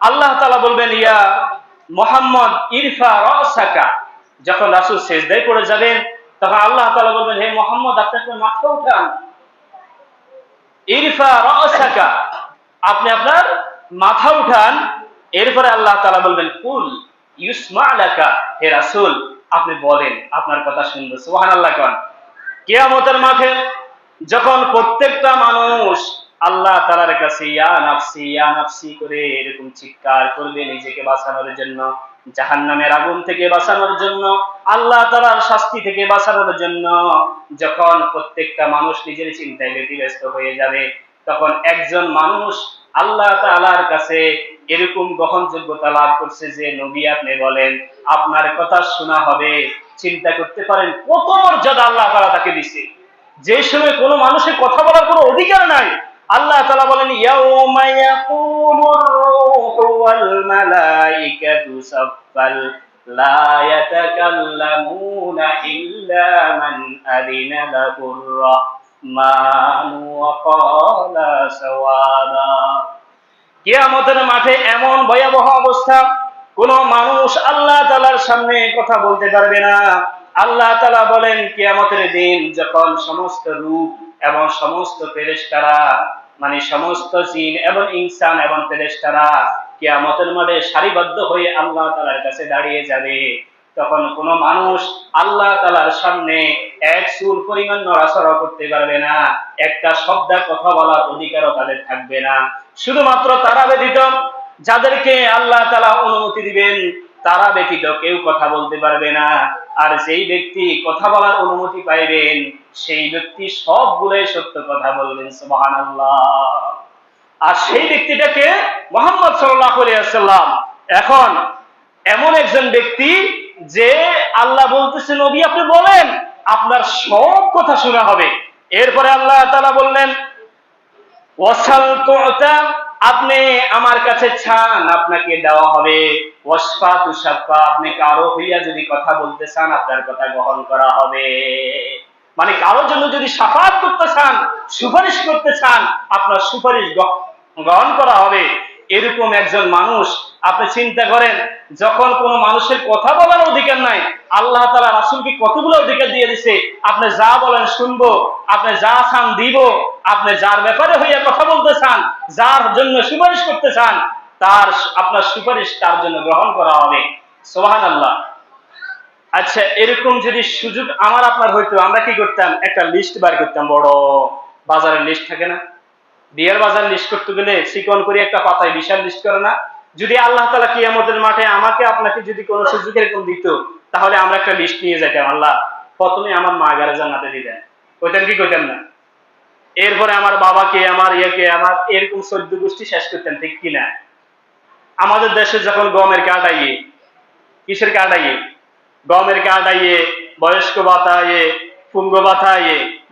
আল্লাহ তাআলা বলবেন, ইয়া মোহাম্মদ, ইরফা রাসাকা। যখন রাসূল সেজদায় পড়ে যাবেন, তখন আল্লাহ তাআলা বলবেন, হে মোহাম্মদ আপনাকে মাথা উঠান। ইরফা রাসাকা, আপনি আপনার মাথা উঠান। এরপরে আল্লাহ তালা বলবেন, কুল ইউসমা লাকা। হে রাসূল, আপনি বলেন আপনার কথা শুনব। সুবহানাল্লাহ কোন। কেয়ামতের মাঠে যখন প্রত্যেকটা মানুষ আল্লাহ তাআলার কাছে, ইয়া নাফসি ইয়া নাফসি করে এরকম চিৎকার করবে নিজেকে বাঁচানোর জন্য, জাহান্নামের আগুন থেকে বাঁচানোর জন্য, আল্লাহ তাআলার শাস্তি থেকে বাঁচানোর জন্য। যখন প্রত্যেকটা মানুষ নিজের চিন্তায় ব্যতিব্যস্ত হয়ে যাবে, তখন একজন মানুষ আল্লাহ তাআলার কাছে এরকম গ্রহণযোগ্যতা লাভ করছে যে নবী আপনি বলেন, আপনার কথা শোনা হবে, চিন্তা করতে পারেন, কত মর্যাদা আল্লাহ তালা তাকে দিছে। যে সময় কোনো মানুষের কথা বলার কোনো অধিকার নাই আল্লাহ তাআলা বলেন মাঠে এমন ভয়াবহ অবস্থা, কোন মানুষ আল্লাহ তাআলার সামনে কথা বলতে পারবে না। আল্লাহ তালা বলেন, কিয়ামতের দিন যখন সমস্ত রূপ এবং সমস্ত ফেরেশতারা মানে সমস্ত জিন এবং ইনসান এবং ফেরেশতারা কিয়ামতের মাঠে সারিবদ্ধ হয়ে আল্লাহ তাআলার কাছে দাঁড়িয়ে যাবে। তখন কোন মানুষ আল্লাহ তাআলার সামনে এক চুল পরিমাণ নড়াচড়া করতে পারবে না। একটা শব্দ কথা বলার অধিকারও তাদের থাকবে না। শুধুমাত্র তারা ব্যতীত যাদেরকে আল্লাহ তাআলা অনুমতি দিবেন, তারা ব্যতীত কেউ কথা বলতে পারবে না। আর যেই ব্যক্তি কথা বলার অনুমতি পাইবেন, সেই ব্যক্তি সবগুলোই সত্য কথা বলবেন, সুবহানাল্লাহ। আর সেই ব্যক্তিটাকে মোহাম্মদ ওয়াসাল্লাম এখন এমন একজন ব্যক্তি যে আল্লাহ বলতেছে, নবী, আপনি বলেন, আপনার সব কথা শোনা হবে। এরপরে আল্লাহ তাআলা বললেন, ওয়াসাল তুতা আপনি আমার কাছে চান, আপনাকে দেওয়া হবে। ওয়াসফা তুষাফা আপনি কারও হইয়া যদি কথা বলতে চান, আপনার কথা গ্রহণ করা হবে। মানে কারোর জন্য যদি সাফাত করতে চান, সুপারিশ করতে চান, আপনার সুপারিশ গ্রহণ করা হবে। এরকম একজন মানুষ, আপনি চিন্তা করেন, যখন কোন মানুষের কথা বলার অধিকার নাই, আল্লাহ তালা রাসুলকে কতগুলো অধিকার দিয়ে দিছে, আপনি যা বলেন শুনব, আপনি যা চান দিব, আপনি যার ব্যাপারে হইয়া কথা বলতে চান, যার জন্য সুপারিশ করতে চান, তার আপনার সুপারিশ তার জন্য গ্রহণ করা হবে। সোহান আল্লাহ আচ্ছা এরকম যদি সুযোগ আমার আপনার হইতো, আমরা কি করতাম? একটা লিস্ট বার করতাম, বড়। বাজারের লিস্ট থাকে না? বিয়ের বাজার লিস্ট করতে গেলে চিকন করে একটা পাতায় বিশাল লিস্ট করে না? যদি আল্লাহ তালা কিয়ামতের মাঠে আমাকে আপনাকে যদি কোনো সুযোগ এরকম দিত, তাহলে আমরা একটা লিস্ট নিয়ে যেতাম আল্লাহ, প্রথমে আমার মা গারে জান্নাতে দিতেন। ওইটান কি কইতাম না? এরপরে আমার বাবাকে, আমার ইয়েকে, আমার এরকম চোদ্দ গোষ্ঠী শেষ করতেন, ঠিক কিনা? আমাদের দেশে যখন গমের কার্ড আইয়ে, কিসের কার্ড আইয়ে? গমের কার্ড আইয়ে, বয়স্ক ভাতা আইয়ে পুঙ্গ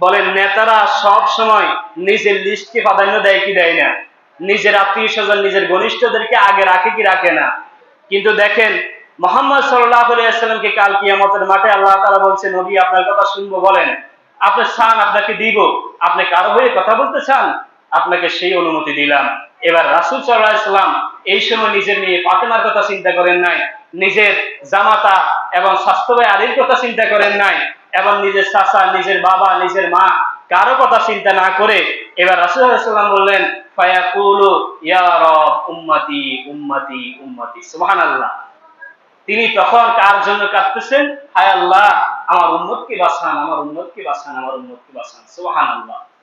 বলেন নেতারা সব সময় নিজের লিস্টকে প্রাধান্য দেয় কি দেয় না? নিজের আত্মীয় স্বজন, নিজের ঘনিষ্ঠদেরকে আগে রাখে কি রাখে না? কিন্তু দেখেন, মোহাম্মদ কাল কিয়ামতের মাঠে আল্লাহ তালা বলছে নবী, আপনার কথা শুনব। বলেন, আপনি চান, আপনাকে দিব। আপনি কারও হয়ে কথা বলতে চান? আপনাকে সেই অনুমতি দিলাম। এবার রাসুল এই সময় নিজের নিয়ে ফাতেমার কথা চিন্তা করেন নাই, নিজের জামাতা এবং স্বাস্থ্য ভাই আদির কথা চিন্তা করেন নাই। এবং নিজের চাচা, নিজের বাবা, নিজের মা কারও কথা চিন্তা না করে এবার রাসুলাম বললেন উম্মতি উম্মতি উম্মতি। সুবহানাল্লাহ। তিনি তখন কার জন্য কাঁদতেছেন? হায় আল্লাহ, আমার উন্মতকে বাসান আমার উন্মতকে বাঁচান, আমার উন্মতকে বাঁচান। সুবহানাল্লাহ।